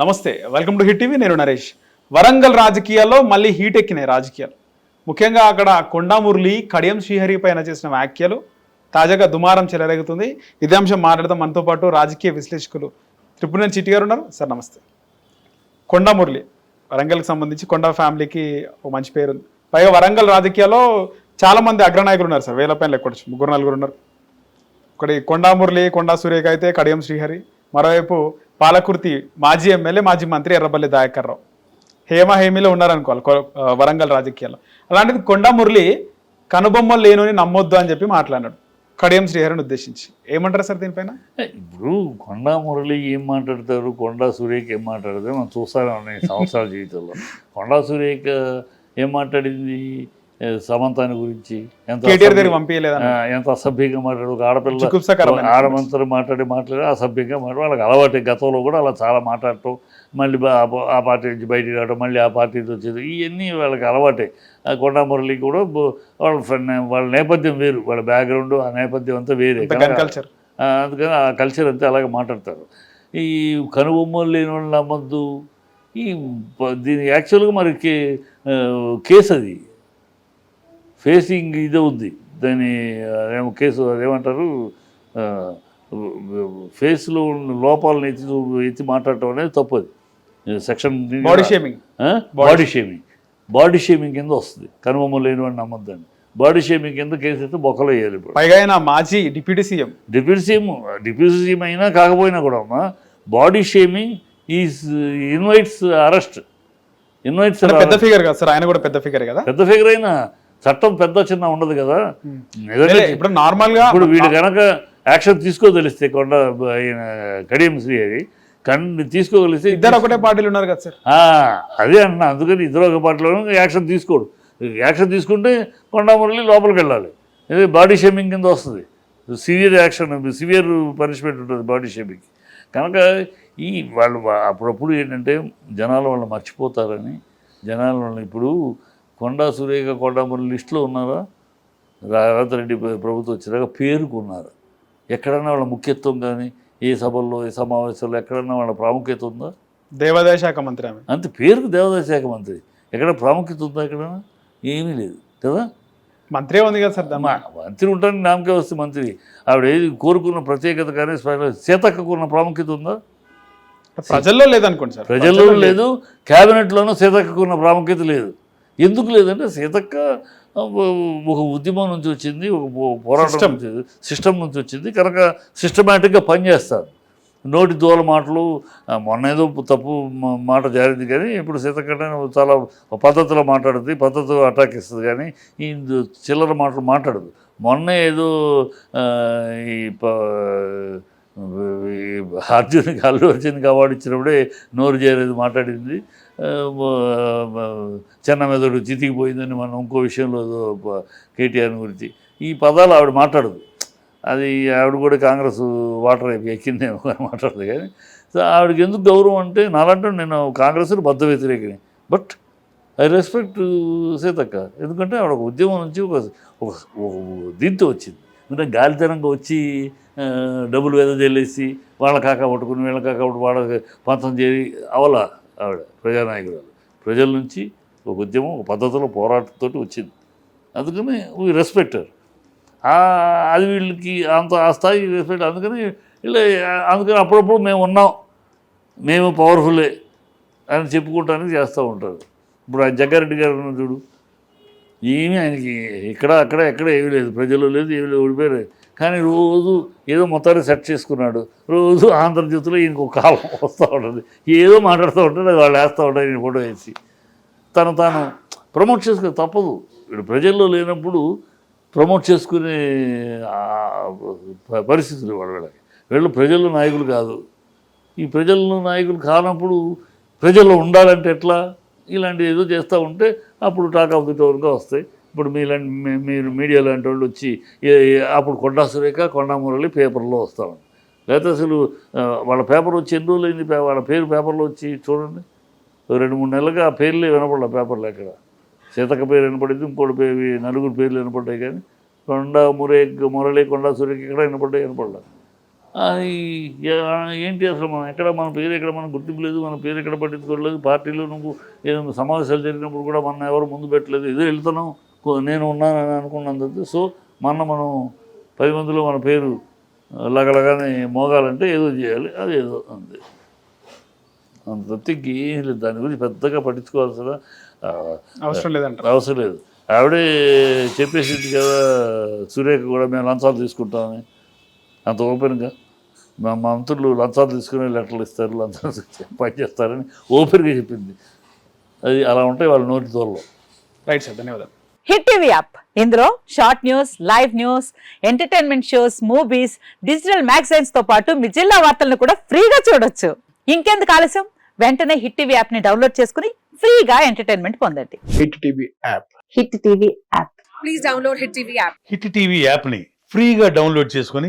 నమస్తే welcome to hit TV నేను నరేష్. వరంగల్ రాజకీయాల్లో మళ్ళీ హీట్ ఎక్కినాయి రాజకీయాలు. ముఖ్యంగా అక్కడ కొండామురళి కడియం శ్రీహరి పైన చేసిన వ్యాఖ్యలు తాజాగా దుమారం చెలరేగుతుంది. ఇదే అంశం మాట్లాడదాం. మనతో పాటు రాజకీయ విశ్లేషకులు త్రిపురనేని చిట్టి గారు ఉన్నారు. సార్ నమస్తే. కొండామురళి వరంగల్కి సంబంధించి కొండ ఫ్యామిలీకి ఒక మంచి పేరు ఉంది. పైగా వరంగల్ రాజకీయాల్లో చాలా మంది అగ్రనాయకులు ఉన్నారు సార్. వేల పైన లెక్కొచ్చు ముగ్గురు నలుగురు ఉన్నారు. ఒకటి కొండామురళి కొండా సురేఖ అయితే కడియం శ్రీహరి. మరోవైపు పాలకుర్తి మాజీ ఎమ్మెల్యే మాజీ మంత్రి ఎర్రబల్లి దాయకర్రావు. హేమ హేమిలో ఉన్నారనుకోవాలి వరంగల్ రాజకీయాల్లో. అలాంటిది కొండా మురళి కనుబొమ్మలు లేనుని నమ్మొద్దు అని చెప్పి మాట్లాడాడు కడియం శ్రీహరిని ఉద్దేశించి. ఏమంటారు సార్ దీనిపైన? ఇప్పుడు కొండా మురళి ఏం మాట్లాడతారు కొండా సురేఖ ఏం మాట్లాడతారు మనం చూస్తానే ఉన్నాయి సంవత్సరాల జీవితంలో. కొండా సురేఖ ఏం మాట్లాడింది? సమంతాని గురించి ఎంత ఎంత అసభ్యంగా మాట్లాడు ఒక ఆడపిల్ల ఆడమంతరం మాట్లాడి మాట్లాడి అసభ్యంగా మాట్లాడి వాళ్ళకి అలవాటే. గతంలో కూడా అలా చాలా మాట్లాడటం మళ్ళీ ఆ పార్టీ నుంచి బయటికి రావడం మళ్ళీ ఆ పార్టీ నుంచి వచ్చేది. ఇవన్నీ వాళ్ళకి అలవాటే. ఆ కొండా వాళ్ళ ఫ్రెండ్ వాళ్ళ నేపథ్యం వేరు. వాళ్ళ బ్యాక్గ్రౌండ్ ఆ నేపథ్యం అంతా వేరే. కల్చర్ అందుకని ఆ కల్చర్ అంతా అలాగే మాట్లాడతారు. ఈ కనుబొమ్మలు లేని వాళ్ళు నమ్మద్దు. ఈ దీని యాక్చువల్గా మరి కేసు అది. ఫేసింగ్ ఇదే ఉంది. దాని ఏమో కేసు అదేమంటారు ఫేస్లో ఉన్న లోపాలను ఎత్తి ఎత్తి మాట్లాడటం అనేది తప్పది. Section body shaming body shaming body shaming కింద వస్తుంది. కనుబొమ్మలు లేని వాడిని నమ్మద్దని బాడీ షేమింగ్ కింద కేసు అయితే బొక్కలో వేయాలి ఇప్పుడు. పైగా ఆయన మాజీ deputy CM. Deputy CM deputy CM అయినా కాకపోయినా కూడా అమ్మా body shaming is invites arrest invites పెద్ద ఫిగర్ కదా సార్? ఆయన కూడా పెద్ద ఫిగర్ కదా? పెద్ద ఫిగర్ అయినా చట్టం పెద్ద చిన్న ఉండదు కదా. ఇప్పుడు నార్మల్గా ఇప్పుడు వీడు కనుక యాక్షన్ తీసుకోగలిస్తే కొండ ఆయన కడియం శ్రీ అది కానీ తీసుకోగలిస్తే ఇద్దరు ఒకటే పార్టీలు ఉన్నారు కదా సార్. ఆ, అదే అన్న అందుకని ఇద్దరు ఒక పార్టీలో యాక్షన్ తీసుకోడు. యాక్షన్ తీసుకుంటే కొండా మురళి లోపలికి వెళ్ళాలి. ఇది బాడీ షేమింగ్ కింద వస్తుంది. సివియర్ యాక్షన్ సివియర్ పనిష్మెంట్ ఉంటుంది బాడీ షేమింగ్ కనుక ఈ వాళ్ళు అప్పుడప్పుడు ఏంటంటే జనాలు వాళ్ళు మర్చిపోతారని జనాలు ఇప్పుడు కొండా సురేఖ కొండా మురళి లిస్టులో ఉన్నారా? రేవంత్ రెడ్డి ప్ర- ప్రభుత్వం వచ్చినాక పేరుకున్నారు. ఎక్కడన్నా వాళ్ళ ముఖ్యత్వం కానీ ఏ సభల్లో ఏ సమావేశాల్లో ఎక్కడన్నా వాళ్ళ ప్రాముఖ్యత ఉందా? దేవాదాయ శాఖ మంత్రి ఆమె. అంతే పేరుకు దేవాదాయ శాఖ మంత్రి. ఎక్కడ ప్రాముఖ్యత ఉందా ఎక్కడ ఏమీ లేదు కదా? మంత్రే ఉంది కదా సార్ మంత్రి ఉంటానికి నామకే వస్తే మంత్రి. ఆవిడ ఏది కోరుకున్న ప్రత్యేకత కానీ సీతక్కకున్న ప్రాముఖ్యత ఉందా? ప్రజల్లో లేదనుకోండి సార్. ప్రజల్లో లేదు. క్యాబినెట్లోనూ సీతక్కకున్న ప్రాముఖ్యత లేదు. ఎందుకు లేదంటే సీతక్క ఒక ఉద్యమం నుంచి వచ్చింది ఒక పోరాటం. నుంచి సిస్టమ్ నుంచి వచ్చింది కనుక సిస్టమేటిక్గా పనిచేస్తారు నోటి దూల మాటలు మొన్న ఏదో తప్పు మాట జారింది కానీ ఇప్పుడు సీతక్క చాలా పద్ధతిలో మాట్లాడుతుంది పద్ధతిలో అటాక్ ఇస్తుంది కానీ ఈ చిల్లర మాటలు మాట్లాడదు మొన్న ఏదో ఈ అర్జున్కి అల్లు అర్జున్కి అవార్డు ఇచ్చినప్పుడే నోరు చేయలేదు మాట్లాడింది. చిన్న మెదడు చితికిపోయిందని మనం ఇంకో విషయంలో కేటీఆర్ గురించి. ఈ పదాలు ఆవిడ మాట్లాడదు. అది ఆవిడ కూడా కాంగ్రెస్ వాటర్ అయిపోయి ఎక్కిందేమో మాట్లాడదు కానీ. సో ఆవిడకి ఎందుకు గౌరవం అంటే నాలంటే నేను కాంగ్రెస్లో బద్ద వ్యతిరేకని బట్ ఐ రెస్పెక్ట్ సీతక్క. ఎందుకంటే ఆవిడ ఒక ఉద్యమం నుంచి ఒక ఒక దీంతో వచ్చింది. అంటే గాలితనంగా వచ్చి డబ్బులు వేద వెదజల్లేసి వాళ్ళ కాక పట్టుకుని వీళ్ళ కాక పట్టుకుని వాళ్ళ పంతం చేరి అవల ఆవిడ ప్రజానాయకురాలు ప్రజల నుంచి ఒక ఉద్యమం ఒక పద్ధతిలో పోరాటంతో వచ్చింది. అందుకని వీ రెస్పెక్టర్ అది వీళ్ళకి అంత ఆ స్థాయి రెస్పెక్ట్ అందుకని వీళ్ళ అందుకని అప్పుడప్పుడు మేము ఉన్నాం. మేము పవర్ఫులే అని చెప్పుకుంటానికి చేస్తూ ఉంటారు. ఇప్పుడు ఆ జగ్గారెడ్డి గారు చూడు. ఏమీ ఆయనకి ఇక్కడ అక్కడ ఎక్కడ ఏమీ లేదు. ప్రజలు లేదు ఏమీ లేదు ఓడిపోయారు కానీ రోజు ఏదో మొత్తాన్ని సెట్ చేసుకున్నాడు. రోజు ఆంధ్రజ్యోతిలో ఈయనకు కాలం వస్తూ ఉంటుంది. ఏదో మాట్లాడుతూ ఉంటాడు వాళ్ళు వేస్తూ ఉంటారు ఈయన ఫోటో వేసి. తను తాను ప్రమోట్ చేసుకుని తప్పదు. ఇప్పుడు ప్రజల్లో లేనప్పుడు ప్రమోట్ చేసుకునే పరిస్థితులు వాళ్ళ వీళ్ళకి. వీళ్ళు ప్రజల్లో నాయకులు కాదు. ఈ ప్రజల్లో నాయకులు కానప్పుడు ప్రజల్లో ఉండాలంటే ఎట్లా? ఇలాంటి ఏదో చేస్తూ ఉంటే అప్పుడు టాక్ ఆఫ్ ది టౌన్గా వస్తాయి. ఇప్పుడు మీలాంటి మీ- మీరు మీడియా లాంటి వాళ్ళు వచ్చి అప్పుడు కొండా సురేఖ కొండా మురళి పేపర్లో వస్తాను లేకపోతే అసలు వాళ్ళ పేపర్ వచ్చి ఎన్ని రోజులు అయింది? పే- వాళ్ళ పేరు పేపర్లో వచ్చి చూడండి. రెండు మూడు నెలలుగా ఆ పేర్లే వినపడలే పేపర్లు ఎక్కడ? సీతక్క పేరు వినపడింది ఇంకోటి పేరు నలుగురు పేర్లు వినపడ్డాయి కానీ కొండ మురే మురళి కొండా సురేఖ ఇక్కడ వినపడ్డాయి వినపడలేదు అది ఏ- ఏంటి అసలు మనం? ఎక్కడ మన పేరు ఎక్కడ మన గుర్తింపు లేదు మన పేరు ఎక్కడ పట్టించుకోవట్లేదు పార్టీలో నువ్వు ఏదైనా సమావేశాలు జరిగినప్పుడు కూడా మన ఎవరు ముందు పెట్టలేదు ఏదో వెళ్తున్నాం నేను ఉన్నానని అనుకున్నాను తప్పితే సో మన మనం పది మందిలో మన పేరు లగలగానే మోగాలంటే ఏదో చేయాలి అది ఏదో అంతే. అంత తప్పితే ఏం లేదు దాని గురించి పెద్దగా పట్టించుకోవాల్సిన అవసరం లేదంటారు అవసరం లేదు. ఆవిడే చెప్పేసింది కదా సురేఖ కూడా మేము లంచాలు తీసుకుంటామని. అంత ఓపెన్గా. మా మంత్రులు లంచాలు తీసుకుని లెటర్లు ఇస్తారు లంచాలు పని చేస్తారని ఓపెన్గా చెప్పింది. అది అలా ఉంటాయి వాళ్ళ నోటి దూరంలో. రైట్ సార్ ధన్యవాదాలు. Hit TV app. ఇందులో short news live news entertainment shows movies digital మ్యాగజైన్స్తో పాటు మీ జిల్లా వార్తలను కూడా ఫ్రీగా చూడొచ్చు. ఇంకెందుకు ఆలస్యం? వెంటనే హిట్ టీవీ యాప్ని డౌన్లోడ్ చేసుకుని ఫ్రీగా ఎంటర్టైన్మెంట్ పొందండి. Hit TV app. Hit TV app. Please download Hit TV app. Hit TV యాప్ని ఫ్రీగా డౌన్లోడ్ చేసుకొని